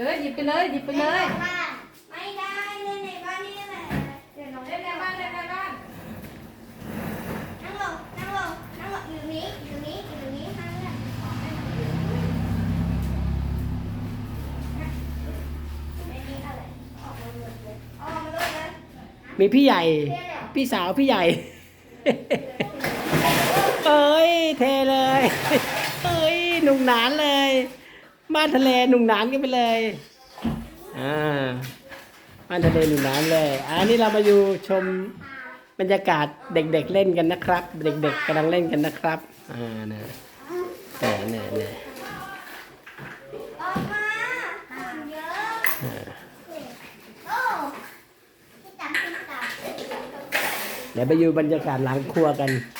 บไปเลยหยิบไปเลยไม่ได้เล่นในบ้านนี่แหละเดี๋ยวน้องเล่นในบ้านเล่นในบ้านนั่งลงนั่งลงนั่งลงอยู่นี้อยู่นี้อยู่นี้ข้างเนี่ยขอให้น้องไม่มีอะไรออกมาหมดเลยออกมาเลยนะมีพี่ใหญ่เท่แล้วพี่สาวพี่ใหญ่ เอ้ยเทเลย เอ้ยหนุ่มหนานเลย บ้านทะเลหนุ่มหนานกันไปเลยอ่าบ้านทะเลหนุ่มหนานเลยอันนี้เรามาอยู่ชมบรรยากาศเด็กๆเล่นกันนะครับ เด็กๆกำลังเล่นกันนะครับอ่านะเนี่ยเนี่ยเนี่ยออกมาเยอะอ่าโอ้พี่ตังพี่ตังเดี๋ยวไปอยู่บรรยากาศหลังครัวกันอ